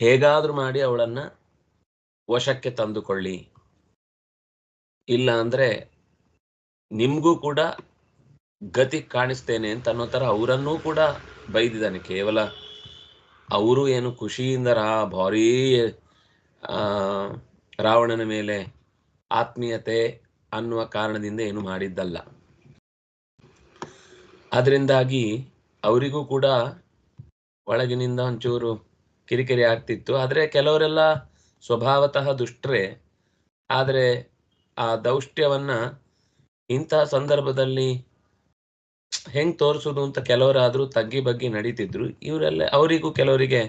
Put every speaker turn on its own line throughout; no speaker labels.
ಹೇಗಾದ್ರೂ ಮಾಡಿ ಅವಳನ್ನ ವಶಕ್ಕೆ ತಂದುಕೊಳ್ಳಿ. ಇಲ್ಲ ಅಂದ್ರೆ ನಿಮ್ಗೂ ಕೂಡ ಗತಿ ಕಾಣಿಸ್ತೇನೆ ಅಂತ ಅನ್ನೋ ತರ ಅವರನ್ನೂ ಕೂಡ ಬೈದಿದ್ದಾನೆ. ಕೇವಲ ಅವರು ಏನು ಖುಷಿಯಿಂದ ರಾ ಭಾರೀ ರಾವಣನ ಮೇಲೆ ಆತ್ಮೀಯತೆ ಅನ್ನುವ ಕಾರಣದಿಂದ ಏನು ಮಾಡಿದ್ದಲ್ಲ. ಅದರಿಂದಾಗಿ ಅವರಿಗೂ ಕೂಡ ಒಳಗಿನಿಂದ ಒಂಚೂರು ಕಿರಿಕಿರಿ ಆಗ್ತಿತ್ತು. ಆದರೆ ಕೆಲವರೆಲ್ಲ ಸ್ವಭಾವತಃ ದುಷ್ಟರೇ. ಆದರೆ ಆ ದೌಷ್ಟ್ಯವನ್ನ ಇಂತಹ ಸಂದರ್ಭದಲ್ಲಿ ಹೆಂಗ್ ತೋರಿಸೋದು ಅಂತ ಕೆಲವರಾದ್ರೂ ತಗ್ಗಿ ಬಗ್ಗಿ ನಡೀತಿದ್ರು. ಇವರೆಲ್ಲ, ಅವರಿಗೂ ಕೆಲವರಿಗೆ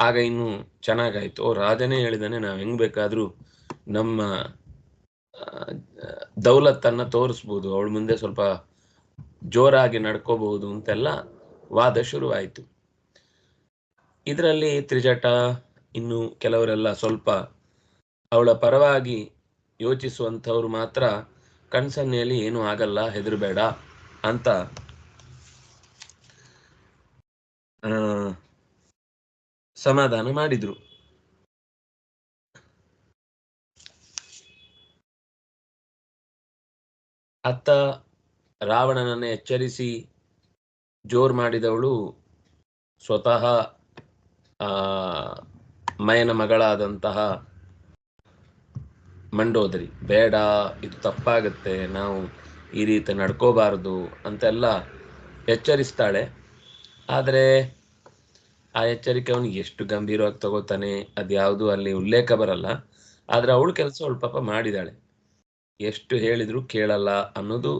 ಆಗ ಇನ್ನು ಚೆನ್ನಾಗಾಯ್ತು. ಓ, ರಾಜನೇ ಹೇಳಿದಾನೆ, ನಾವು ಹೆಂಗ್ ಬೇಕಾದ್ರೂ ನಮ್ಮ ದೌಲತ್ತನ್ನ ತೋರಿಸ್ಬೋದು. ಅವಳ ಮುಂದೆ ಸ್ವಲ್ಪ ಜೋರಾಗಿ ನಡ್ಕೋಬಹುದು ಅಂತೆಲ್ಲ ವಾದ ಶುರುವಾಯಿತು. ಇದರಲ್ಲಿ ತ್ರಿಜಟ, ಇನ್ನು ಕೆಲವರೆಲ್ಲ ಸ್ವಲ್ಪ ಅವಳ ಪರವಾಗಿ ಯೋಚಿಸುವಂಥವ್ರು ಮಾತ್ರ ಕಣ್ಸನ್ನೆಯಲ್ಲಿ ಏನೂ ಆಗಲ್ಲ, ಹೆದರಬೇಡ ಅಂತ. ಸಮಾಧಾನ ಮಾಡಿದ್ರು. ಅತ್ತ ರಾವಣನನ್ನ ಎಚ್ಚರಿಸಿ ಜೋರ್ ಮಾಡಿದವಳು ಸ್ವತಃ ಮಯನ ಮಗಳಾದಂತಹ ಮಂಡೋದರಿ. ಬೇಡ, ಇದು ತಪ್ಪಾಗುತ್ತೆ, ನಾವು ಈ ರೀತಿ ನಡ್ಕೋಬಾರದು ಅಂತೆಲ್ಲ ಎಚ್ಚರಿಸ್ತಾಳೆ. ಆದರೆ ಆ ಎಚ್ಚರಿಕೆ ಅವನಿಗೆ ಎಷ್ಟು ಗಂಭೀರವಾಗಿ ತಗೋತಾನೆ ಅದ್ಯಾವುದು ಅಲ್ಲಿ ಉಲ್ಲೇಖ ಬರಲ್ಲ. ಆದರೆ ಅವಳು ಕೆಲಸ ಅವಳು ಪಾಪ ಮಾಡಿದಾಳೆ. ಎಷ್ಟು ಹೇಳಿದ್ರು ಕೇಳಲ್ಲ ಅನ್ನೋದು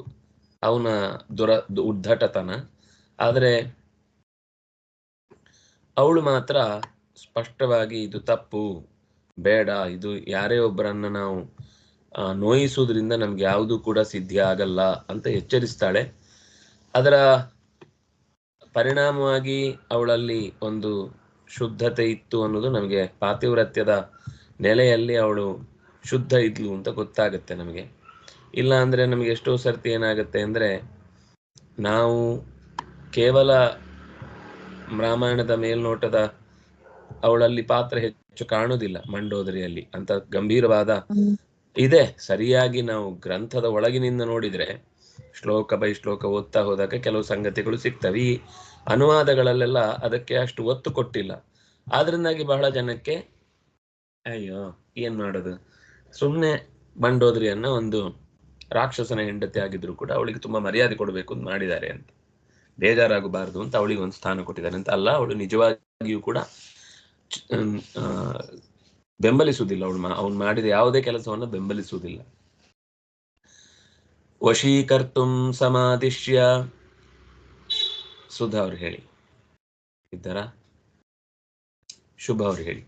ಅವನ ದುರ ಉದ್ದಟತನ ಆದರೆ ಅವಳು ಮಾತ್ರ ಸ್ಪಷ್ಟವಾಗಿ ಇದು ತಪ್ಪು, ಬೇಡ, ಇದು ಯಾರೇ ಒಬ್ಬರನ್ನ ನಾವು ನೋಯಿಸುವುದರಿಂದ ನಮ್ಗೆ ಯಾವುದು ಕೂಡ ಸಿದ್ಧಿ ಆಗಲ್ಲ ಅಂತ ಎಚ್ಚರಿಸ್ತಾಳೆ. ಅದರ ಪರಿಣಾಮವಾಗಿ ಅವಳಲ್ಲಿ ಒಂದು ಶುದ್ಧತೆ ಇತ್ತು ಅನ್ನೋದು ನಮಗೆ ಪಾತಿವ್ರತ್ಯದ ನೆಲೆಯಲ್ಲಿ ಅವಳು ಶುದ್ಧ ಇದ್ಲು ಅಂತ ಗೊತ್ತಾಗುತ್ತೆ ನಮಗೆ. ಇಲ್ಲ ಅಂದ್ರೆ ನಮಗೆ ಎಷ್ಟೋ ಸರ್ತಿ ಏನಾಗುತ್ತೆ ಅಂದ್ರೆ ನಾವು ಕೇವಲ ರಾಮಾಯಣದ ಮೇಲ್ನೋಟದ ಅವಳಲ್ಲಿ ಪಾತ್ರ ಹೆಚ್ಚು ಕಾಣುವುದಿಲ್ಲ ಮಂಡೋದರಿಯಲ್ಲಿ. ಅಂತ ಗಂಭೀರವಾದ ಇದೆ. ಸರಿಯಾಗಿ ನಾವು ಗ್ರಂಥದ ಒಳಗಿನಿಂದ ನೋಡಿದ್ರೆ ಶ್ಲೋಕ ಬೈ ಶ್ಲೋಕ ಓದ್ತಾ ಹೋದಾಗ ಕೆಲವು ಸಂಗತಿಗಳು ಸಿಗ್ತವೆ. ಈ ಅನುವಾದಗಳಲ್ಲೆಲ್ಲ ಅದಕ್ಕೆ ಅಷ್ಟು ಒತ್ತು ಕೊಟ್ಟಿಲ್ಲ. ಆದ್ರಿಂದಾಗಿ ಬಹಳ ಜನಕ್ಕೆ ಅಯ್ಯೋ, ಏನ್ ಮಾಡೋದು? ಸುಮ್ಮನೆ ಮಂಡೋದರಿಯನ್ನ ಒಂದು ರಾಕ್ಷಸನ ಹೆಂಡತಿ ಆಗಿದ್ರು ಕೂಡ ಅವಳಿಗೆ ತುಂಬಾ ಮರ್ಯಾದೆ ಕೊಡಬೇಕು ಅಂತ ಮಾಡಿದ್ದಾರೆ ಅಂತ. ಬೇಜಾರಾಗಬಾರದು ಅಂತ ಅವಳಿಗೆ ಒಂದು ಸ್ಥಾನ ಕೊಟ್ಟಿದ್ದಾರೆ ಅಂತ ಅಲ್ಲ, ಅವಳು ನಿಜವಾಗಿಯೂ ಕೂಡ ಬೆಂಬಲಿಸುವುದಿಲ್ಲ ಅವಳು ಅವನು ಮಾಡಿದ ಯಾವುದೇ ಕೆಲಸವನ್ನು ಬೆಂಬಲಿಸುವುದಿಲ್ಲ. ವಶೀಕರ್ತುಂ ಸಮಾದಿಶ್ಯ. ಸುಧಾ ಅವ್ರು ಹೇಳಿ. ಇದ್ದಾರಾ? ಶುಭ ಅವ್ರು ಹೇಳಿ.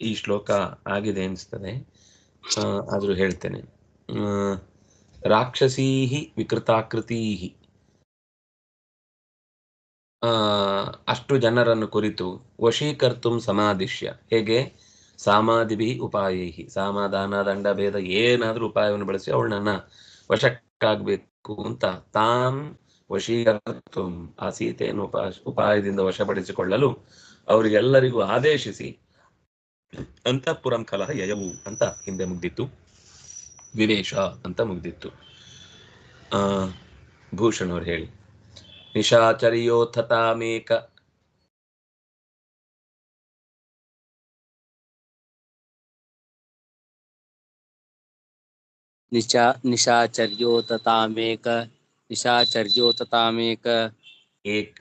ಈ ಶ್ಲೋಕ ಆಗಿದೆ ಅನಿಸ್ತದೆ. ಆದ್ರೂ ಹೇಳ್ತೇನೆ. ರಾಕ್ಷಸೀಹಿ ವಿಕೃತಾಕೃತೀಹಿ. ಆ, ಅಷ್ಟು ಜನರನ್ನು ಕುರಿತು ವಶೀಕರ್ತುಂ ಸಮಾದಿಶ್ಯ. ಹೇಗೆ? ಸಾಮಾದಿಭಿ ಉಪಾಯೈಹಿ. ಸಾಮಾಧಾನ ದಂಡ ಭೇದ ಏನಾದ್ರೂ ಉಪಾಯವನ್ನು ಬಳಸಿ ಅವಳನ್ನ ವಶಕ್ಕಾಗಬೇಕು ಅಂತ ತಾಂ ವಶೀಕರ್ತುಂ ಆ ಸೀತೆಯನ್ನು ಉಪ, ಉಪಾಯದಿಂದ ವಶಪಡಿಸಿಕೊಳ್ಳಲು ಅವರಿಗೆಲ್ಲರಿಗೂ ಆದೇಶಿಸಿ ಅಂತಃಪುರಂ ಕಲಹ ಯಯವು ಅಂತ ಹಿಂದೆ ಮುಗ್ದಿತ್ತು. ವಿವೇಶ ಅಂತ ಮುಗ್ದಿತ್ತು. ಆ ಭೂಷಣ್ ಅವ್ರು ಹೇಳಿ ನಿಶಾಚರಿಯೋಥತಾಮೇಕ
ನಿಶಾ ನಿಶಾಚರ್ಯೋತಾಮೇಕ निशाचर्योततामेक एक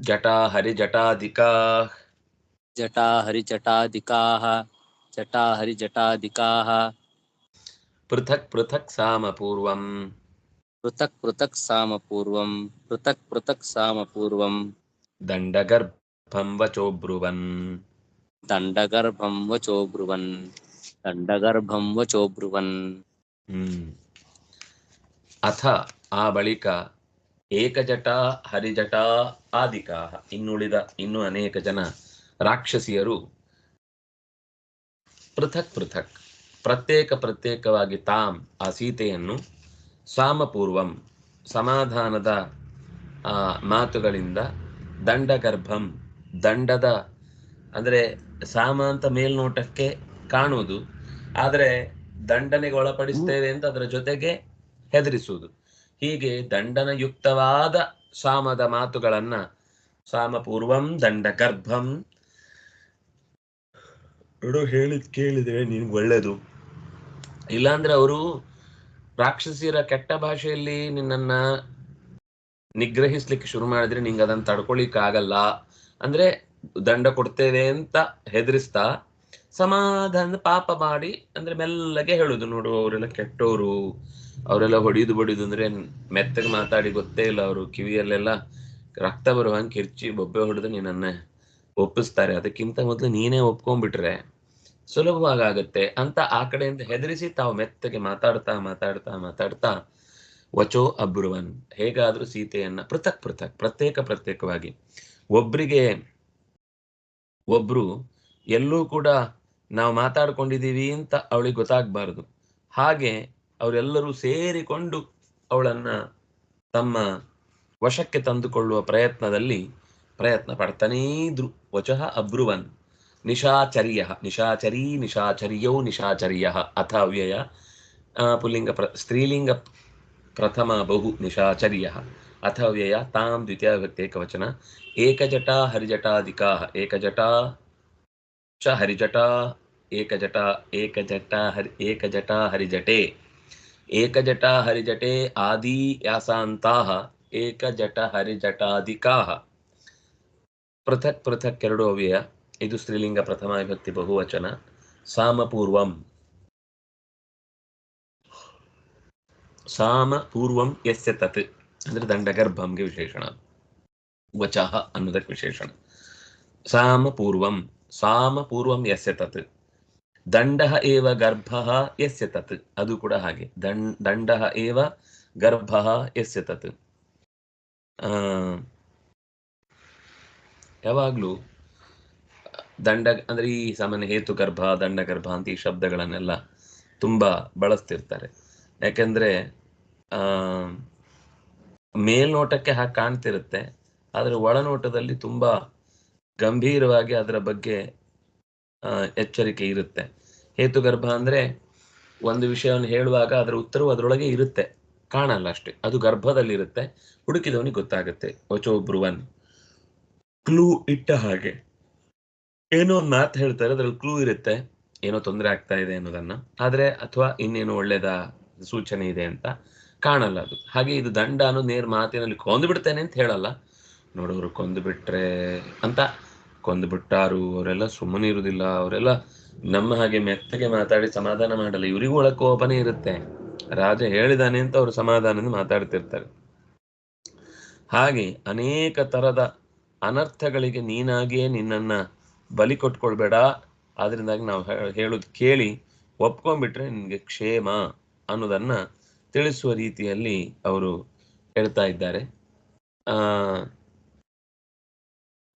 जटा
हरि जटा दिका जटा हरि
जटा दिका जटा हरि
जटा दिका पृथक पृथक साम
पृथक् पृथक पृथक साम पृथक् पृथक पृथक
साम सामपूर्वम्
दंडगर्भम वचो ब्रुवन। दंडगर्भम
वचो ब्रुवन दंडगर्भम वचो ब्रुवन हम्म। अथ ಆ ಬಳಿಕ ಏಕಜಟ, ಹರಿಜಟ ಆದಿಕಾ ಇನ್ನುಳಿದ ಇನ್ನು ಅನೇಕ ಜನ ರಾಕ್ಷಸಿಯರು ಪೃಥಕ್ ಪೃಥಕ್, ಪ್ರತ್ಯೇಕ ಪ್ರತ್ಯೇಕವಾಗಿ ತಾಮ್ ಆ ಸೀತೆಯನ್ನು ಸಾಮಪೂರ್ವಂ ಸಮಾಧಾನದ ಮಾತುಗಳಿಂದ ದಂಡಗರ್ಭಂ, ದಂಡದ, ಅಂದರೆ ಸಾಮ ಅಂತ ಮೇಲ್ನೋಟಕ್ಕೆ ಕಾಣುವುದು, ಆದರೆ ದಂಡನೆಗೆ ಒಳಪಡಿಸ್ತೇವೆ ಅಂತ ಅದರ ಜೊತೆಗೆ ಹೆದರಿಸುವುದು. ಹೀಗೆ ದಂಡನಯುಕ್ತವಾದ ಸಾಮದ ಮಾತುಗಳನ್ನ ಸಾಮಪೂರ್ವಂ ದಂಡ ಗರ್ಭಂ ಹೇಳಿದ್ ಕೇಳಿದ್ರೆ ನಿನ್ಗೆ ಒಳ್ಳೇದು. ಇಲ್ಲಾಂದ್ರೆ ಅವರು ರಾಕ್ಷಸಿಯರ ಕೆಟ್ಟ ಭಾಷೆಯಲ್ಲಿ ನಿನ್ನನ್ನ ನಿಗ್ರಹಿಸ್ಲಿಕ್ಕೆ ಶುರು ಮಾಡಿದ್ರೆ ನಿಂಗೆ ಅದನ್ನ ತಡ್ಕೊಳಿಕ್ ಆಗಲ್ಲ ಅಂದ್ರೆ ದಂಡ ಕೊಡ್ತೇವೆ ಅಂತ ಹೆದರಿಸ್ತಾ ಸಮಾಧಾನ ಪಾಪ ಮಾಡಿ ಅಂದ್ರೆ ಮೆಲ್ಲಗೆ ಹೇಳುದು ನೋಡು, ಅವರೆಲ್ಲ ಕೆಟ್ಟವರು ಅವರೆಲ್ಲ ಹೊಡಿದು ಬಡಿದು ಅಂದ್ರೆ ಮೆತ್ತಗೆ ಮಾತಾಡಿ ಗೊತ್ತೇ ಇಲ್ಲ ಅವರು ಕಿವಿಯಲ್ಲೆಲ್ಲ ರಕ್ತ ಬರುವಂಗೆ ಕಿರ್ಚಿ ಬೊಬ್ಬೆ ಹೊಡೆದು ನಿನ್ನನ್ನ ಒಪ್ಪಿಸ್ತಾರೆ. ಅದಕ್ಕಿಂತ ಮೊದಲು ನೀನೇ ಒಪ್ಕೊಂಡ್ಬಿಟ್ರೆ ಸುಲಭವಾಗಿ ಆಗತ್ತೆ. ಅಂತ ಆ ಕಡೆಯಿಂದ ಹೆದರಿಸಿ ತಾವು ಮೆತ್ತಗೆ ಮಾತಾಡ್ತಾ ಮಾತಾಡ್ತಾ ಮಾತಾಡ್ತಾ ವಚೋ ಅಬ್ರುವನ್. ಹೇಗಾದ್ರೂ ಸೀತೆಯನ್ನ ಪೃಥಕ್ ಪೃಥಕ್, ಪ್ರತ್ಯೇಕ, ಪ್ರತ್ಯೇಕವಾಗಿ ಒಬ್ರಿಗೆ ಒಬ್ರು ಎಲ್ಲೂ ಕೂಡ ನಾವು ಮಾತಾಡ್ಕೊಂಡಿದೀವಿ ಅಂತ ಅವಳಿಗೆ ಗೊತ್ತಾಗ್ಬಾರ್ದು. ಹಾಗೆ ಅವರೆಲ್ಲರೂ ಸೇರಿಕೊಂಡು ಅವಳನ್ನ ತಮ್ಮ ವಶಕ್ಕೆ ತಂದುಕೊಳ್ಳುವ ಪ್ರಯತ್ನದಲ್ಲಿ ಪ್ರಯತ್ನ ಪಡ್ತಾನೇ ಇದ್ರು. ವಚಃ ಅಬ್ರುವನ್. ನಿಶಾಚರ್ಯ. ನಿಶಾಚರಿ, ನಿಶಾಚರ್ಯೋ, ನಿಶಾಚರ್ಯ. ಅಥ ಅವ್ಯಯ. ಪುಲ್ಲಿಂಗ ಪ್ರ, ಸ್ತ್ರೀಲಿಂಗ ಪ್ರಥಮ ಬಹು ನಿಶಾಚರ್ಯ. ಅಥ ಅವ್ಯಯ. ತಾಂ ದ್ವಿತೀಯ ವ್ಯಕ್ತೇಕವಚನ ಏಕಜಟ ಹರಿಜಟಾದಿಕಾ ಏಕಜಟ ಚ ಹರಿಜಟ. ಏಕಜಟ ಏಕಜಟ ಹರಿ, ಏಕಜಟ ಹರಿಜಟೆ. ಏಕಜಟ ಹರಿಜಟೆ ಆದಿ ಯಾಸಾಂತಾಹ ಏಕಜಟ ಹರಿಜಟಾದಿಕಾಹ ಪೃಥಕ್ ಪೃಥಕ್ ಎರಡು ಅವ್ಯಯ ಇದು ಸ್ತ್ರೀಲಿಂಗ ಪ್ರಥಮ ವಿಭಕ್ತಿ ಬಹುವಚನ ಸಾಮಪೂರ್ವಂ ಸಾಮ ಪೂರ್ವಂ ಯಸ್ಯ ತತ್ ಅಂದ್ರೆ ದಂಡಗರ್ಭಂಗೆ ವಿಶೇಷಣ ವಚಃ ಅನ್ನೋದಕ್ಕೆ ವಿಶೇಷಣ ಸಾಮ ಪೂರ್ವಂ ಸಾಮ ಪೂರ್ವಂ ಯಸ್ಯ ತತ್ ದಂಡ ಏವ ಗರ್ಭ ಯಸ್ಯ ತತ್. ಅದು ಕೂಡ ಹಾಗೆ. ದಂಡ ದಂಡ ಏವ ಗರ್ಭ ಯಸ್ಯ ತತ್. ಯಾವಾಗ್ಲೂ ದಂಡ, ಅಂದ್ರೆ ಈ ಸಾಮಾನ್ಯ හේತು ಗರ್ಭ ಅಂತ ಈ ಶಬ್ದಗಳನ್ನೆಲ್ಲ ತುಂಬಾ ಬಳಸ್ತಿರ್ತಾರೆ. ಯಾಕೆಂದ್ರೆ, ಆ, ಮೇಲ್ನೋಟಕ್ಕೆ ಹಾಗೆ ಕಾಣ್ತಿರುತ್ತೆ, ಆದ್ರೆ ಒಳನೋಟದಲ್ಲಿ ತುಂಬಾ ಗಂಭೀರವಾಗಿ ಅದರ ಬಗ್ಗೆ ಎಚ್ಚರಿಕೆ ಇರುತ್ತೆ. ಹೇತುಗರ್ಭ ಅಂದ್ರೆ ಒಂದು ವಿಷಯವನ್ನು ಹೇಳುವಾಗ ಅದರ ಉತ್ತರವು ಅದರೊಳಗೆ ಇರುತ್ತೆ. ಕಾಣಲ್ಲ ಅಷ್ಟೇ. ಅದು ಗರ್ಭದಲ್ಲಿ ಇರುತ್ತೆ ಹುಡುಕಿದವನಿಗೆ ಗೊತ್ತಾಗುತ್ತೆ. ಒಚೋಬ್ರುವನ್ ಕ್ಲೂ ಇಟ್ಟ ಹಾಗೆ. ಏನೋ ಒಂದು ಮಾತು ಹೇಳ್ತಾರೆ, ಅದ್ರಲ್ಲಿ ಕ್ಲೂ ಇರುತ್ತೆ. ಏನೋ ತೊಂದರೆ ಆಗ್ತಾ ಇದೆ ಅನ್ನೋದನ್ನ. ಆದ್ರೆ ಅಥವಾ ಇನ್ನೇನು ಒಳ್ಳೇದ ಸೂಚನೆ ಇದೆ ಅಂತ ಕಾಣಲ್ಲ ಅದು. ಹಾಗೆ ಇದು ದಂಡ ಅನ್ನೋ ನೇರ್ ಮಾತಿನಲ್ಲಿ ಕೊಂದು ಬಿಡ್ತೇನೆ ಅಂತ ಹೇಳಲ್ಲ. ನೋಡೋರು ಕೊಂದು ಬಿಟ್ರೆ ಅಂತ ಕೊಂದು ಬಿಟ್ಟಾರು ಅವರೆಲ್ಲ ಸುಮ್ಮನೆ ಇರುವುದಿಲ್ಲ, ಅವರೆಲ್ಲ ನಮ್ಮ ಹಾಗೆ ಮೆತ್ತಗೆ ಮಾತಾಡಿ ಸಮಾಧಾನ ಮಾಡಲ್ಲ. ಇವರಿಗೂ ಒಳ ಕೋಪನೇ ಇರುತ್ತೆ. ರಾಜ ಹೇಳಿದಾನೆ ಅಂತ ಅವರು ಸಮಾಧಾನದಿಂದ ಮಾತಾಡ್ತಿರ್ತಾರೆ. ಹಾಗೆ ಅನೇಕ ತರದ ಅನರ್ಥಗಳಿಗೆ ನೀನಾಗಿಯೇ ನಿನ್ನನ್ನ ಬಲಿ ಕೊಟ್ಕೊಳ್ಬೇಡ. ಆದ್ರಿಂದಾಗಿ ನಾವು ಹೇಳುದ್ ಕೇಳಿ ಒಪ್ಕೊಂಡ್ಬಿಟ್ರೆ ನಿನ್ಗೆ ಕ್ಷೇಮ ಅನ್ನೋದನ್ನ ತಿಳಿಸುವ ರೀತಿಯಲ್ಲಿ ಅವರು ಹೇಳ್ತಾ ಇದ್ದಾರೆ. ಆ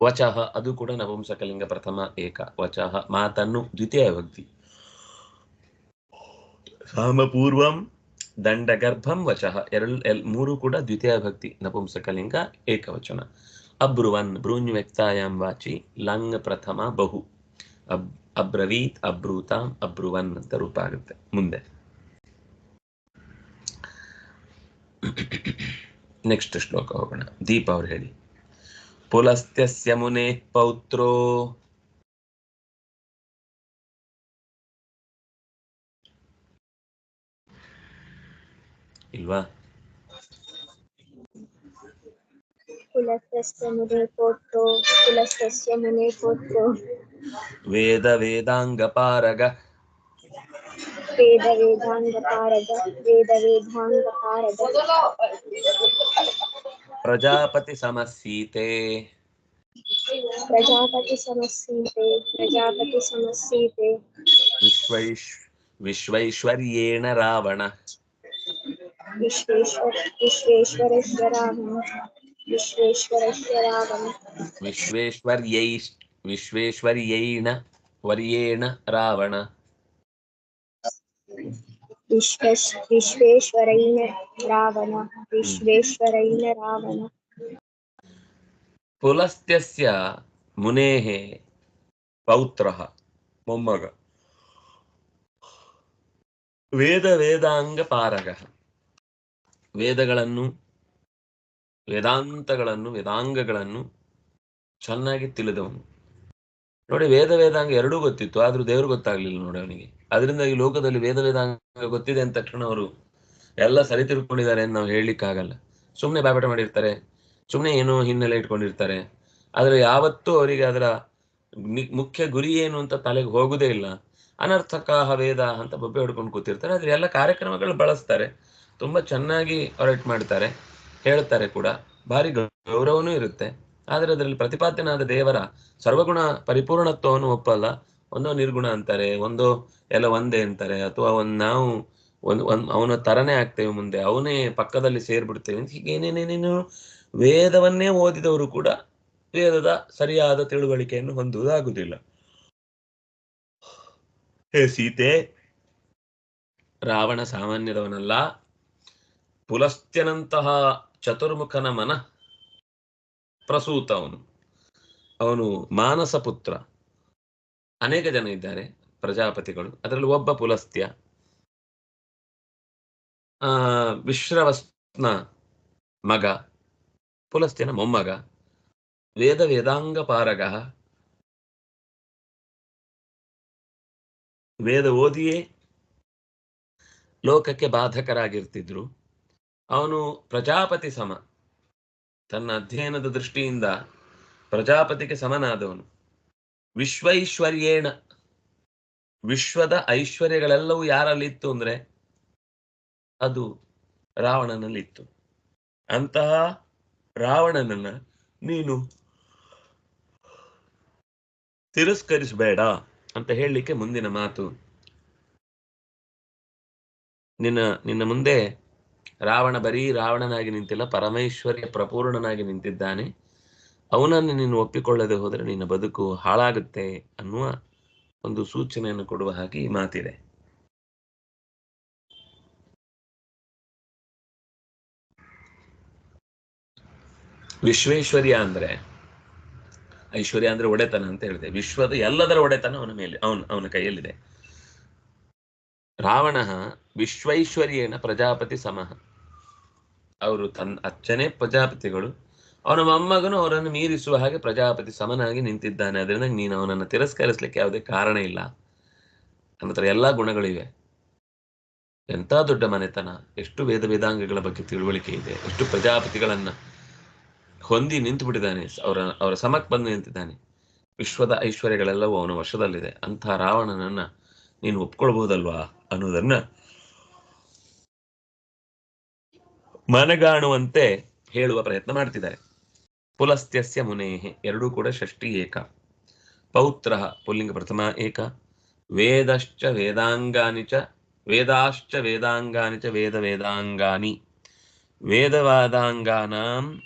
ವಚಃ ಅದು ಕೂಡ ನಪುಂಸಕಲಿಂಗ ಪ್ರಥಮ ಏಕ. ವಚಃ ಮಾತನ್ನು ದ್ವಿತೀಯ ವಿಭಕ್ತಿ. ಸಾಮಪೂರ್ವಂ. ದಂಡಗರ್ಭಂ ವಚಃ ಎರಡು ಎಲ್ ಮೂರು ಕೂಡ ದ್ವಿತೀಯ ವಿಭಕ್ತಿ ನಪುಂಸಕಲಿಂಗ ಏಕವಚನ. ಅಬ್ರುವನ್ ಬ್ರೂನ್ ವ್ಯಕ್ತಾಯಂ ವಾಚಿ ಲಂಗ್ ಪ್ರಥಮ ಬಹು. ಅಬ್ ಅಬ್ರವೀತ್ ಅಬ್ರೂತಾಂ ಅಬ್ರುವನ್ ಅಂತ ರೂಪ ಆಗುತ್ತೆ ಮುಂದೆ. ನೆಕ್ಸ್ಟ್ ಶ್ಲೋಕ ಹೋಗೋಣ. ದೀಪ ಅವ್ರು ಹೇಳಿ. Polastiasya Muneh Pautro ಇಲ್ವಾ ವೇದ ವೇದಾಂಗ ಪಾರಗ
ವೇದ ವೇದಾಂಗ ಪಾರಗ ವೇದ ವೇದಾಂಗ ಪಾರಗ
प्रजापति समस्सीते
प्रजापति समस्सीते प्रजापति समस्सीते
विश्वैश्वर्येण रावणः
विश्वेश्वर्येण वर्येण रावण।
विश्वेश्वरेण ವಿಶ್ವೇಶ್ವರ ಇಲ್ಲ ರಾವಣ ಪುಲಸ್ತ್ಯಸ್ಯ ಮುನೇಃ ಪೌತ್ರ ಮೊಮ್ಮಗ. ವೇದ ವೇದಾಂಗ ಪಾರಗ. ವೇದಗಳನ್ನು, ವೇದಾಂತಗಳನ್ನು, ವೇದಾಂಗಗಳನ್ನು ಚೆನ್ನಾಗಿ ತಿಳಿದವನು. ನೋಡಿ, ವೇದ ವೇದಾಂಗ ಎರಡೂ ಗೊತ್ತಿತ್ತು, ಆದ್ರೂ ದೇವರು ಗೊತ್ತಾಗ್ಲಿಲ್ಲ ನೋಡಿ ಅವನಿಗೆ. ಅದರಿಂದ ಈ ಲೋಕದಲ್ಲಿ ವೇದ ವೇದಾಂಗ ಗೊತ್ತಿದೆ ಅಂತ ತಕ್ಷಣ ಅವರು ಎಲ್ಲ ಸರಿ ತಿಳ್ಕೊಂಡಿದ್ದಾರೆ ಅಂತ ನಾವು ಹೇಳಲಿಕ್ಕಾಗಲ್ಲ. ಸುಮ್ಮನೆ ಬಾಬಾಟ ಮಾಡಿರ್ತಾರೆ. ಸುಮ್ಮನೆ ಏನೋ ಹಿನ್ನೆಲೆ ಇಟ್ಕೊಂಡಿರ್ತಾರೆ. ಆದ್ರೆ ಯಾವತ್ತೂ ಅವರಿಗೆ ಅದರ ಮುಖ್ಯ ಗುರಿ ಏನು ಅಂತ ತಲೆಗೆ ಹೋಗುದೇ ಇಲ್ಲ. ಅನರ್ಥಕ ವೇದ ಅಂತ ಬೊಬ್ಬೆ ಹೊಡ್ಕೊಂಡು ಕೂತಿರ್ತಾರೆ. ಆದ್ರೆ ಎಲ್ಲ ಕಾರ್ಯಕ್ರಮಗಳು ಬಳಸ್ತಾರೆ. ತುಂಬಾ ಚೆನ್ನಾಗಿ ಆಪರೇಟ್ ಮಾಡ್ತಾರೆ. ಹೇಳ್ತಾರೆ ಕೂಡ. ಭಾರಿ ಗೌರವನೂ ಇರುತ್ತೆ. ಆದ್ರೆ ಅದರಲ್ಲಿ ಪ್ರತಿಪಾದ್ಯನಾದ ದೇವರ ಸರ್ವಗುಣ ಪರಿಪೂರ್ಣತ್ವವನ್ನು ಒಪ್ಪಲ್ಲ. ಒಂದೋ ನಿರ್ಗುಣ ಅಂತಾರೆ, ಒಂದೋ ಎಲ್ಲ ಒಂದೇ ಅಂತಾರೆ. ಅಥವಾ ಒಂದು ನಾವು ಒಂದ್ ಒಂದ್ ಅವನ ತರನೇ ಆಗ್ತೇವೆ ಮುಂದೆ. ಅವನೇ ಪಕ್ಕದಲ್ಲಿ ಸೇರ್ಬಿಡ್ತೇವೆ ಹೀಗೆ ಏನೇನೇನೇನು ವೇದವನ್ನೇ ಓದಿದವರು ಕೂಡ ವೇದದ ಸರಿಯಾದ ತಿಳುವಳಿಕೆಯನ್ನು ಹೊಂದುವುದಾಗುವುದಿಲ್ಲ. ಹೇ ಸೀತೆ, ರಾವಣ ಸಾಮಾನ್ಯದವನಲ್ಲ. ಪುಲಸ್ತ್ಯನಂತಹ ಚತುರ್ಮುಖನ ಮನ ಪ್ರಸೂತ ಅವನು. ಅವನು ಮಾನಸ ಪುತ್ರ ಅನೇಕ ಜನ ಇದ್ದಾರೆ, ಪ್ರಜಾಪತಿಗಳು. ಅದರಲ್ಲಿ ಒಬ್ಬ ಪುಲಸ್ತ್ಯ. ವಿಶ್ರವಸ್ನ ಮಗ ಪುಲಸ್ತ್ಯನ ಮೊಮ್ಮಗ, ವೇದ ವೇದಾಂಗ ಪಾರಗ, ವೇದ ಓದಿಯೇ ಲೋಕಕ್ಕೆ ಬಾಧಕರಾಗಿರ್ತಿದ್ರು. ಅವನು ಪ್ರಜಾಪತಿ ಸಮ, ತನ್ನ ಅಧ್ಯಯನದ ದೃಷ್ಟಿಯಿಂದ ಪ್ರಜಾಪತಿಗೆ ಸಮನಾದವನು. ವಿಶ್ವೈಶ್ವರ್ಯೇಣ, ವಿಶ್ವದ ಐಶ್ವರ್ಯಗಳೆಲ್ಲವೂ ಯಾರಲ್ಲಿತ್ತು ಅಂದ್ರೆ ಅದು ರಾವಣನಲ್ಲಿತ್ತು. ಅಂತಹ ರಾವಣನನ್ನ ನೀನು ತಿರಸ್ಕರಿಸಬೇಡ ಅಂತ ಹೇಳಲಿಕ್ಕೆ ಮುಂದಿನ ಮಾತು. ನಿನ್ನ ನಿನ್ನ ಮುಂದೆ ರಾವಣ ಬರೀ ರಾವಣನಾಗಿ ನಿಂತಿಲ್ಲ, ಪರಮೇಶ್ವರ್ಯ ಪ್ರಪೂರ್ಣನಾಗಿ ನಿಂತಿದ್ದಾನೆ. ಅವನನ್ನು ನೀನು ಒಪ್ಪಿಕೊಳ್ಳದೆ ಹೋದರೆ ನಿನ್ನ ಬದುಕು ಹಾಳಾಗುತ್ತೆ ಅನ್ನುವ ಒಂದು ಸೂಚನೆಯನ್ನು ಕೊಡುವ ಹಾಗೆ ಈ ಮಾತಿದೆ. ವಿಶ್ವೇಶ್ವರ್ಯ ಅಂದ್ರೆ, ಐಶ್ವರ್ಯ ಅಂದ್ರೆ ಒಡೆತನ ಅಂತ ಹೇಳಿದೆ. ವಿಶ್ವದ ಎಲ್ಲದರ ಒಡೆತನ ಅವನ ಮೇಲೆ, ಅವನ ಅವನ ಕೈಯಲ್ಲಿದೆ. ರಾವಣ ವಿಶ್ವೈಶ್ವರ್ಯೇನ ಪ್ರಜಾಪತಿ ಸಮಹ ಅವರು ತನ್ನ ಅಚ್ಚನೇ ಪ್ರಜಾಪತಿಗಳು. ಅವನ ಮೊಮ್ಮಗನು ಅವರನ್ನು ಮೀರಿಸುವ ಹಾಗೆ ಪ್ರಜಾಪತಿ ಸಮನಾಗಿ ನಿಂತಿದ್ದಾನೆ. ಅದರಿಂದ ನೀನು ಅವನನ್ನು ತಿರಸ್ಕರಿಸಲಿಕ್ಕೆ ಯಾವುದೇ ಕಾರಣ ಇಲ್ಲ. ಅನ್ನತ್ರ ಎಲ್ಲಾ ಗುಣಗಳಿವೆ. ಎಂಥ ದೊಡ್ಡ ಮನೆತನ. ಎಷ್ಟು ವೇದ ವೇದಾಂಗಗಳ ಬಗ್ಗೆ ತಿಳುವಳಿಕೆ ಇದೆ. ಎಷ್ಟು ಪ್ರಜಾಪತಿಗಳನ್ನ ಹೊಂದಿ ನಿಂತು ಬಿಟ್ಟಿದ್ದಾನೆ ಅವರ ಅವರ ಸಮಕ್ಕೆ ಬಂದು ನಿಂತಿದ್ದಾನೆ. ವಿಶ್ವದ ಐಶ್ವರ್ಯಗಳೆಲ್ಲವೂ ಅವನ ವಶದಲ್ಲಿದೆ. ಅಂಥ ರಾವಣನನ್ನ ನೀನು ಒಪ್ಕೊಳ್ಬಹುದಲ್ವಾ ಅನ್ನೋದನ್ನ ಮನಗಾಣುವಂತೆ ಹೇಳುವ ಪ್ರಯತ್ನ ಮಾಡ್ತಿದ್ದಾರೆ. ಪುಲಸ್ತ್ಯಸ್ಯ ಮುನೇಹೆ, ಎರಡೂ ಕೂಡ ಷಷ್ಠಿ ಏಕ. ಪೌತ್ರ ಪುಲ್ಲಿಂಗ ಪ್ರಥಮ ಏಕ. ವೇದಶ್ಚ ವೇದಾಂಗಾನಿ ಚ, ವೇದಾಶ್ಚ ವೇದಾಂಗಾನಿ ಚ, ವೇದ ವೇದಾಂಗಾನಿ. ವೇದವಾದಾಂಗಾನಾಂ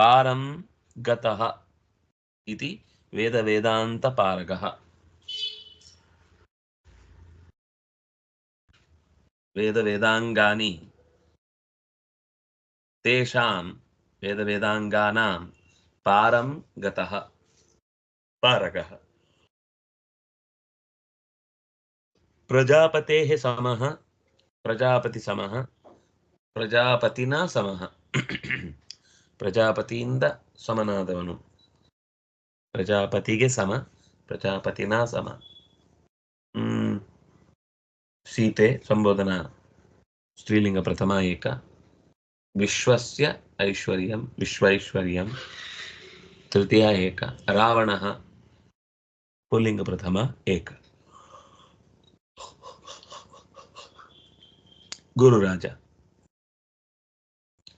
ಪಾರಂ ಗತಃ ಇತಿ ವೇದ ವೇದಾಂತ ಪಾರಗಃ ವೇದ ವೇದಾಂಗಾನಿ ತೇಷಾಂ ವೇದ ವೇದಾಂಗಾನಾಂ ಪಾರಂ ಗತಃ ಪಾರಗಃ ಪ್ರಜಾಪತೇಃ ಸಮಃ ಪ್ರಜಾಪತಿ ಸಮಃ ಪ್ರಜಾಪತಿನ ಸಮಃ ಪ್ರಜಾಪತಿಯಿಂದ ಸಮನಾದವನು. ಪ್ರಜಾಪತಿಗೆ ಸಮ, ಪ್ರಜಾಪತಿನ ಸಮ. ಹ್ಮ್. ಸೀತೆ ಸಂಬೋಧನಾ, ಸ್ತ್ರೀಲಿಂಗ ಪ್ರಥಮ ಏಕ. ವಿಶ್ವಸ್ಯ ಐಶ್ವರ್ಯಂ, ವಿಶ್ವೈಶ್ವರ್ಯಂ. ತೃತೀಯ ಏಕ. ರಾವಣಃ, ಪುಲ್ಲಿಂಗ ಪ್ರಥಮ ಏಕ. ಗುರುರಾಜ.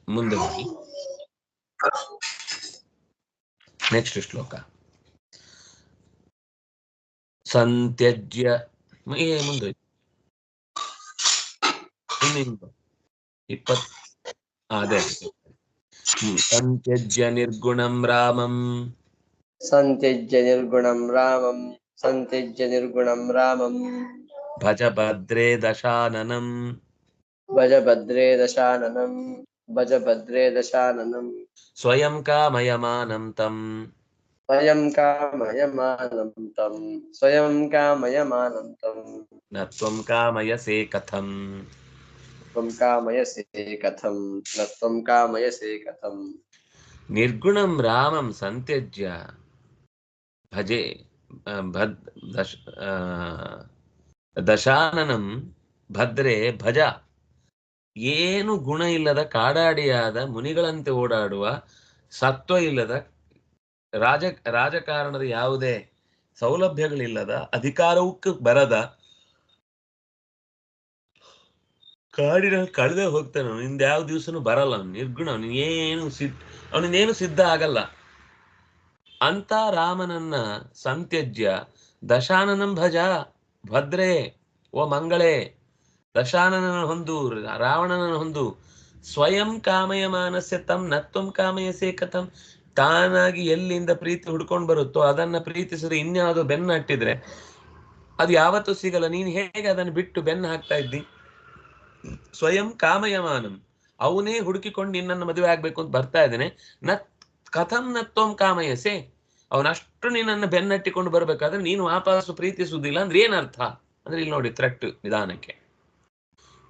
ಮುಂದೆ నెక్స్ట్ శ్లోక. సంత్యజ్య ఏముందో ఇప్పత్ అదే. సంత్యజ్య నిర్గుణం రామం. సంత్యజ్య నిర్గుణం రామం.
సంత్యజ్య నిర్గుణం రామం. భజ భద్రే దశాననం.
భజ భద్రే దశాననం.
भज भद्रे दशाननम्
स्वयं कामयमानं तम्।
स्वयं कामयमानं तं स्वयं कामयमानं तं
न त्वं कामयसे कथं
त्वं कामयसे कथं न त्वं कामयसे
कथं निर्गुणं रामं सन्त्यज्य भजे भद् दश दशाननं भद्रे भजा। ಏನು ಗುಣ ಇಲ್ಲದ ಕಾಡಾಡಿಯಾದ ಮುನಿಗಳಂತೆ ಓಡಾಡುವ ಸತ್ವ ಇಲ್ಲದ ರಾಜ, ರಾಜಕಾರಣದ ಯಾವುದೇ ಸೌಲಭ್ಯಗಳಿಲ್ಲದ ಅಧಿಕಾರಕ್ಕೂ ಬರದ ಕಾಡಿನ ಕಳೆದೇ ಹೋಗ್ತಾನೆ ಅವನಿಂದ ಯಾವ ದಿವಸನು ಬರಲ್ಲ ನಿರ್ಗುಣ. ಅವನು ಏನು ಸಿದ್ಧ ಅವನಿಂದೇನು ಸಿದ್ಧ ಆಗಲ್ಲ. ಅಂತ ರಾಮನನ್ನ ಸಂತ್ಯಜ್ಯ, ದಶಾನನಂ ಭಜ ಭದ್ರೇ ಓ ಮಂಗಳೇ ದಶಾನನ ಹೊಂದು ರಾವಣನ ಹೊಂದು, ಸ್ವಯಂ ಕಾಮಯ ಮಾನಸ್ಯ ತಂ ನತ್ವಂ ಕಾಮಯಸೆ ಕಥಂ. ತಾನಾಗಿ ಎಲ್ಲಿಂದ ಪ್ರೀತಿ ಹುಡ್ಕೊಂಡು ಬರುತ್ತೋ ಅದನ್ನ ಪ್ರೀತಿಸಿದ್ರೆ ಇನ್ಯಾವುದೋ ಬೆನ್ನು ಹಟ್ಟಿದ್ರೆ ಅದು ಯಾವತ್ತೂ ಸಿಗಲ್ಲ. ನೀನು ಹೇಗೆ ಅದನ್ನು ಬಿಟ್ಟು ಬೆನ್ನು ಹಾಕ್ತಾ ಇದ್ದಿ? ಸ್ವಯಂ ಕಾಮಯಮಾನಂ. ಅವನೇ ಹುಡುಕಿಕೊಂಡು ನಿನ್ನನ್ನು ಮದುವೆ ಆಗ್ಬೇಕು ಅಂತ ಬರ್ತಾ ಇದ್ದೇನೆ. ನತ್ ಕಥಂ ನತ್ವಂ ಕಾಮಯಸೆ. ಅವನಷ್ಟು ನಿನ್ನನ್ನು ಬೆನ್ನಟ್ಟಿಕೊಂಡು ಬರ್ಬೇಕಾದ್ರೆ ನೀನು ವಾಪಸ್ಸು ಪ್ರೀತಿಸುವುದಿಲ್ಲ ಅಂದ್ರೆ ಏನರ್ಥ? ಅಂದ್ರೆ ಇಲ್ಲಿ ನೋಡಿ, ಥ್ರೆಟ್ ನಿಧಾನಕ್ಕೆ.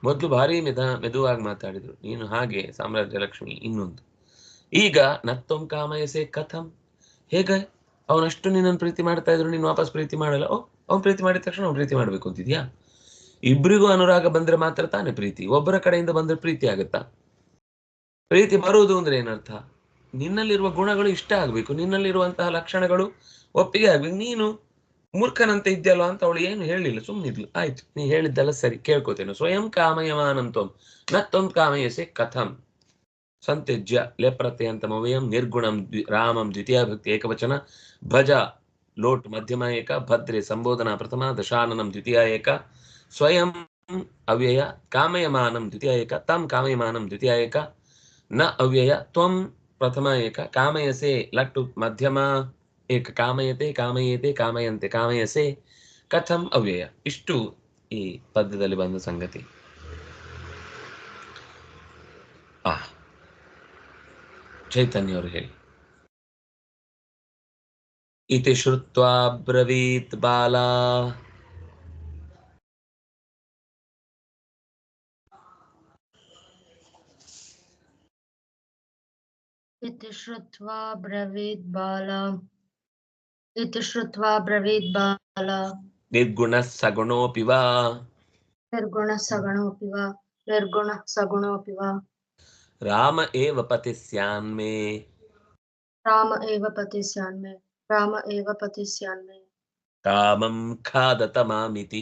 ಮೊದಲು ಭಾರಿ ಮೆದ, ಮೆದುವಾಗಿ ಮಾತಾಡಿದ್ರು. ನೀನು ಹಾಗೆ, ಸಾಮ್ರಾಜ್ಯ ಲಕ್ಷ್ಮಿ, ಇನ್ನೊಂದು. ಈಗ, ನತ್ತೊಂ ಕಾಮಯಸೆ ಕಥಂ. ಹೇಗೆ? ಅವನಷ್ಟು ನಿನ್ನನ್ನು ಪ್ರೀತಿ ಮಾಡ್ತಾ ಇದ್ರು, ನೀನು ವಾಪಸ್ ಪ್ರೀತಿ ಮಾಡಲ್ಲ. ಓ, ಅವ್ನು ಪ್ರೀತಿ ಮಾಡಿದ ತಕ್ಷಣ ಅವ್ನು ಪ್ರೀತಿ ಮಾಡ್ಬೇಕು ಅಂತಿದ್ಯಾ? ಇಬ್ಬರಿಗೂ ಅನುರಾಗ ಬಂದ್ರೆ ಮಾತ್ರ ತಾನೇ ಪ್ರೀತಿ. ಒಬ್ಬರ ಕಡೆಯಿಂದ ಬಂದ್ರೆ ಪ್ರೀತಿ ಆಗುತ್ತಾ? ಪ್ರೀತಿ ಬರುವುದು ಅಂದ್ರೆ ಏನರ್ಥ? ನಿನ್ನಲ್ಲಿರುವ ಗುಣಗಳು ಇಷ್ಟ ಆಗ್ಬೇಕು. ನಿನ್ನಲ್ಲಿರುವಂತಹ ಲಕ್ಷಣಗಳು ಒಪ್ಪಿಗೆ ಆಗ್ಬೇಕು. ನೀನು ಮೂರ್ಖನಂತೆ ಇದ್ದಲ್ಲ ಅಂತ ಅವಳು ಏನು ಹೇಳಿಲ್ಲ ಸುಮ್ಮನಿದ್ಲು ಆಯ್ತು, ನೀ ಹೇಳಿದ್ದೆಲ್ಲ ಸರಿ, ಕೇಳ್ಕೊತೇನೆ. ಸ್ವಯಂ ಕಾಮಯಮಾನಂತಂ ನತ್ತೊಂ ಕಾಮಯಸೆ ಕಥಂ. ಸಂತ್ಯಜ್ಯ ಲೇಪ್ರತ್ಯಂತಮವಯಂ ನಿರ್ಗುಣಂ ರಾಮಂ ದ್ವಿತೀಯ ಭಕ್ತಿ ಏಕವಚನ, ಭಜ, ಲೋಟ್, ಮಧ್ಯಮ ಏಕ, ಭದ್ರೆ, ಸಂಬೋಧನಾ ಪ್ರಥಮ, ದಶಾನನಂ, ದ್ವಿತೀಯ ಏಕ, ಸ್ವಯಂ ಅವ್ಯಯ, ಕಾಮಯಮಾನಂ, ದ್ವಿತೀಯ ಏಕ, ತಂ ಕಾಮಯಮಾನಂ, ದ್ವಿತೀಯ ಏಕ, ನ ಅವ್ಯಯ, ತ್ವಂ ಪ್ರಥಮ ಏಕ, ಕಾಮಯಸೆ, ಲಟ್ಟು, ಮಧ್ಯಮ ಏಕ ಕಾಮಯತೆ ಕಾಮಯೇತೆ ಕಾಮಯಂತೆ ಕಾಮಯಸೆ ಕಥಂ ಅವ್ಯಯ ಇಷ್ಟು ಈ ಪದ್ಯದಲ್ಲಿ ಬಂದ ಸಂಗತಿ ಆ ಚೈತನ್ಯ ಅವರು ಹೇಳಿ ಇತಿ ಶ್ರುತ್ವಾ ಬ್ರವೀತ್ ಬಾಲಾ
इति श्रुत्वा ब्रवीत् बाला इति श्रुत्वा ब्रवीत् बाला
ನಿರ್ಗುಣ ಸಗುಣೋಪಿ ವಾ
निर्गुणः सगुणोऽपि वा निर्गुणः सगुणोऽपि वा
ರಾಮ ಏವ ಪತಿ ಸ್ಯಾನ್ಮೇ
राम एव पतिस्यान्मे राम एव पतिस्यान्मे
ಕಾಮಂ ಖಾದತ ಮಾಮಿತಿ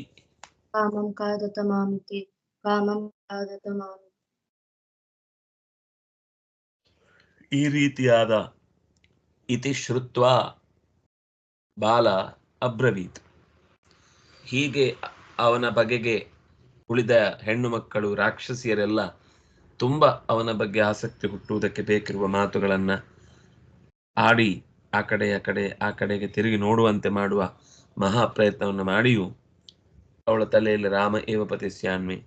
कामं खादत मामिति कामं खादत मामिति
ಈ ರೀತಿಯಾದ ಇತಿ ಶ್ರುತ್ವ ಬಾಲ ಅಬ್ರವೀತ್. ಹೀಗೆ ಅವನ ಬಗೆಗೆ ಉಳಿದ ಹೆಣ್ಣು ಮಕ್ಕಳು, ರಾಕ್ಷಸಿಯರೆಲ್ಲ ತುಂಬ ಅವನ ಬಗ್ಗೆ ಆಸಕ್ತಿ ಹುಟ್ಟುವುದಕ್ಕೆ ಬೇಕಿರುವ ಮಾತುಗಳನ್ನ ಆಡಿ ಆ ಕಡೆ ಆ ಕಡೆ, ಆ ಕಡೆಗೆ ತಿರುಗಿ ನೋಡುವಂತೆ ಮಾಡುವ ಮಹಾ ಪ್ರಯತ್ನವನ್ನು ಮಾಡಿಯೂ ಅವಳ ತಲೆಯಲ್ಲಿ ರಾಮ ಏವ ಪತಿ ಸ್ಯಾನ್ಮೆ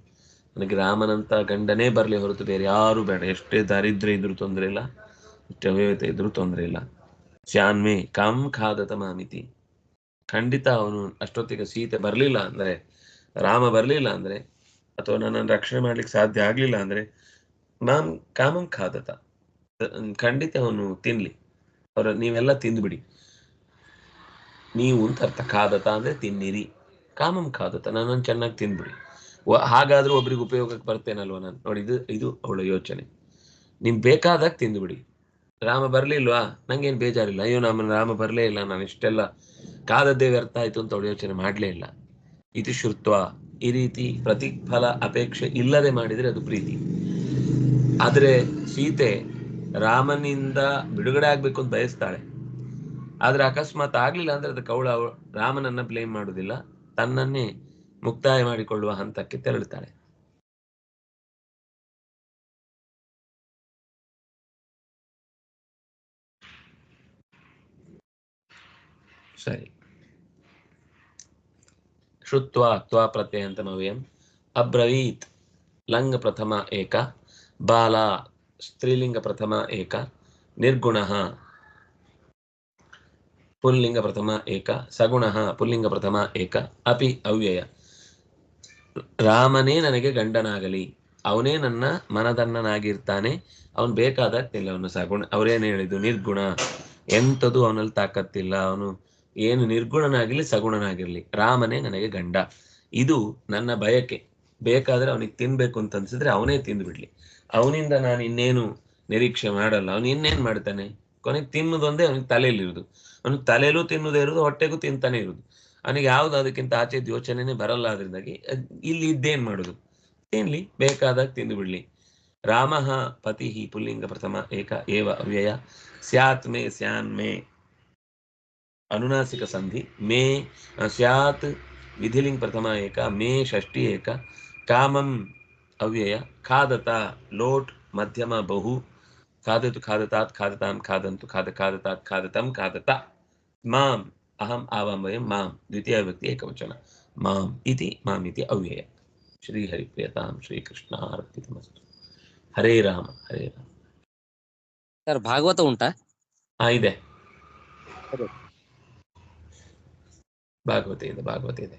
ನನಗೆ ರಾಮನಂತ ಗಂಡನೇ ಬರಲಿ ಹೊರತು ಬೇರೆ ಯಾರು ಬೇಡ. ಎಷ್ಟೇ ದಾರಿದ್ರ್ಯ ಇದ್ರೂ ತೊಂದರೆ ಇಲ್ಲ ಎಷ್ಟೇ ಅವ್ಯವತೆ ಇದ್ರೂ ತೊಂದರೆ ಇಲ್ಲ. ಸ್ಯಾನ್ಮೆ ಕಂ ಖಾದತ ಮಾಮಿತಿ ಖಂಡಿತ ಅವನು ಅಷ್ಟೊತ್ತಿಗೆ ಸೀತೆ ಬರಲಿಲ್ಲ ಅಂದ್ರೆ, ರಾಮ ಬರಲಿಲ್ಲ ಅಂದ್ರೆ, ಅಥವಾ ನನ್ನನ್ನು ರಕ್ಷಣೆ ಮಾಡ್ಲಿಕ್ಕೆ ಸಾಧ್ಯ ಆಗಲಿಲ್ಲ ಅಂದ್ರೆ ಮಾಮ್ ಕಾಮಂ ಖಾದತ ಖಂಡಿತ ಅವನು ತಿನ್ಲಿ. ಅವರ ನೀವೆಲ್ಲ ತಿಂದ್ಬಿಡಿ. ನೀವು ಅಂತ ಅರ್ಥ ಖಾದತ ಅಂದ್ರೆ ತಿನ್ನಿರಿ. ಕಾಮಂ ಖಾದತ ನನ್ನನ್ನು ಚೆನ್ನಾಗಿ ತಿಂದ್ಬಿಡಿ ಹಾಗಾದ್ರೂ ಒಬ್ರಿಗೆ ಉಪಯೋಗಕ್ಕೆ ಬರ್ತೇನಲ್ವ ನಾನು? ನೋಡಿ, ಇದು ಇದು ಅವಳ ಯೋಚನೆ. ನಿಮ್ಗೆ ಬೇಕಾದಾಗ ತಿಂದುಬಿಡಿ. ರಾಮ ಬರ್ಲಿಲ್ವಾ? ನಂಗೇನು ಬೇಜಾರಿಲ್ಲ. ಅಯ್ಯೋ, ನಮ್ಮ ರಾಮ ಬರಲೇ ಇಲ್ಲ. ನಾನು ಇಷ್ಟೆಲ್ಲ ಕಾದದ್ದೇ ವ್ಯರ್ಥ ಆಯ್ತು ಅಂತ ಅವಳು ಯೋಚನೆ ಮಾಡಲೇ ಇಲ್ಲ. ಇತಿ ಶ್ರುತ್ವ. ಈ ರೀತಿ ಪ್ರತಿಫಲ ಅಪೇಕ್ಷೆ ಇಲ್ಲದೆ ಮಾಡಿದರೆ ಅದು ಪ್ರೀತಿ. ಆದರೆ ಸೀತೆ ರಾಮನಿಂದ ಬಿಡುಗಡೆ ಆಗ್ಬೇಕು ಅಂತ ಬಯಸ್ತಾಳೆ. ಆದ್ರೆ ಅಕಸ್ಮಾತ್ ಆಗ್ಲಿಲ್ಲ ಅಂದ್ರೆ ಅದಕ್ಕೆ ಅವಳು ಅವ- ರಾಮನನ್ನ ಬ್ಲೇಮ್ ಮಾಡೋದಿಲ್ಲ. ತನ್ನನ್ನೇ ಮುಕ್ತಾಯ ಮಾಡಿಕೊಳ್ಳುವ ಹಂತಕ್ಕೆ ತೆರಳುತ್ತಾಳೆ. ಸರಿ. ಶುತ್ವ ತ್ವ ನಾವು ಏನ್ ಅಬ್ರವೀತ್, ಲಂಗ ಪ್ರಥಮ ಏಕ, ಬಾಲ, ಸ್ತ್ರೀಲಿಂಗ ಪ್ರಥಮ ಏಕ, ನಿರ್ಗುಣ, ಪುಲ್ಲಿಂಗ ಪ್ರಥಮ ಏಕ, ಸಗುಣ, ಪುಲ್ಲಿಂಗ ಪ್ರಥಮ ಏಕ, ಅಪಿ ಅವ್ಯಯ. ರಾಮನೇ ನನಗೆ ಗಂಡನಾಗಲಿ, ಅವನೇ ನನ್ನ ಮನದನ್ನನಾಗಿರ್ತಾನೆ ಅವನು ಬೇಕಾದಾಗ್ತಿಲ್ಲ ಅವನು ಸಗುಣ, ಅವ್ರೇನು ಹೇಳಿದ್ದು? ನಿರ್ಗುಣ. ಎಂಥದ್ದು ಅವನಲ್ಲಿ ತಾಕತ್ತಿಲ್ಲ, ಅವನು ಏನು ನಿರ್ಗುಣನಾಗಿರ್ಲಿ ಸಗುಣನಾಗಿರ್ಲಿ, ರಾಮನೇ ನನಗೆ ಗಂಡ. ಇದು ನನ್ನ ಬಯಕೆ. ಬೇಕಾದ್ರೆ ಅವನಿಗೆ ತಿನ್ಬೇಕು ಅಂತ ಅನ್ಸಿದ್ರೆ ಅವನೇ ತಿಂದ್ಬಿಡ್ಲಿ. ಅವನಿಂದ ನಾನು ಇನ್ನೇನು ನಿರೀಕ್ಷೆ ಮಾಡಲ್ಲ. ಅವನು ಇನ್ನೇನ್ ಮಾಡ್ತಾನೆ? ಕೊನೆಗೆ ತಿನ್ನೋದೊಂದೇ ಅವನಿಗೆ ತಲೆಯಲ್ಲಿರುದು. ಅವನು ತಲೆಯಲ್ಲೂ ತಿನ್ನುದೇ ಇರುದು, ಹೊಟ್ಟೆಗೂ ತಿಂತಾನೆ ಇರುದು. ಅವನಿಗೆ ಯಾವ್ದು ಅದಕ್ಕಿಂತ ಆಚೆ ಯೋಚನೆನೇ ಬರಲ್ಲ ಅದರಿಂದಾಗಿ ಇಲ್ಲಿ ಇದ್ದೇನ್ ಮಾಡುದು? ತಿನ್ಲಿ, ಬೇಕಾದಾಗ ತಿಂದು ಬಿಡ್ಲಿ ರಾಮಹ ಪತಿ ಪುಲ್ಲಿಂಗ ಪ್ರಥಮ ಏಕ ಏವ ಅವ್ಯಯ. ಸ್ಯಾತ್ ಮೇ. ಸ್ಯಾನ್ ಮೇ ಅನುನಾಸಿಕ ಸಂಧಿ ಮೇ ಅ, ಸ್ಯಾತ್ ವಿಧಿಲಿಂಗ್ ಪ್ರಥಮ ಏಕ ಮೇ ಷಷ್ಠಿ ಏಕ ಕಾಮಂ ಅವ್ಯಯ ಖಾದತ ಲೋಟ್ ಮಧ್ಯಮ ಬಹು ಖಾದತು ಖಾದತಾತ್ ಖಾದತಾಂ ಖಾದಂತು ಖಾದ ಖಾದತಾತ್ ಖಾದತಂ ಖಾದತ ಮಾಂ ಅಹಂ ಆವಾಂ ವಯಂ ಮಾಂ ದ್ವಿತೀಯ ವ್ಯಕ್ತಿ ಏಕವಚನ ಮಾಂ ಇತಿ ಮಾಂ ಇತಿ ಅವ್ಯಯ ಶ್ರೀಹರಿಪ್ರಿಯತಾಂ ಶ್ರೀಕೃಷ್ಣಾರ್ಪಿತಮಸ್ತು ಹರೇ ರಾಮ ಹರೇ ರಾಮ
ಸರ್ ಭಾಗವತ ಉಂಟಾ
ಹಾ ಇದೆ
ಸರಿ.
ಭಾಗವತ ಇದೆ ಭಾಗವತ ಇದೆ